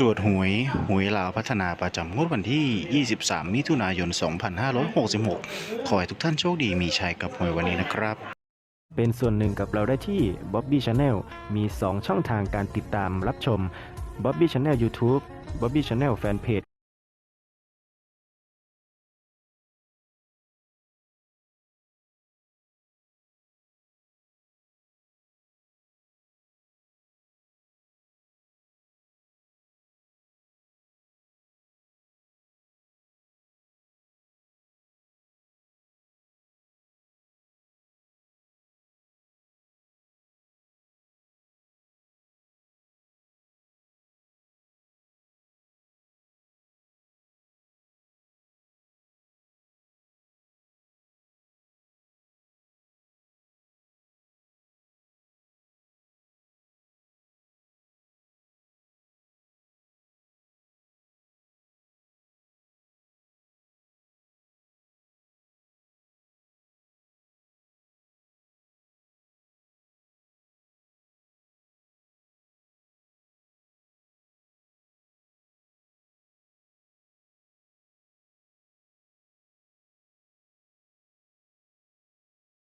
ตรวจหวยหวยลาวพัฒนาประจำงวดวันที่ 23 มิถุนายน 2566 ขอให้ทุกท่านโชคดีมีชัยกับหวยวันนี้นะครับ เป็นส่วนหนึ่งกับเราได้ที่ Bobby Channel มี 2 ช่องทางการติดตามรับชม Bobby Channel YouTube Bobby Channel Fanpage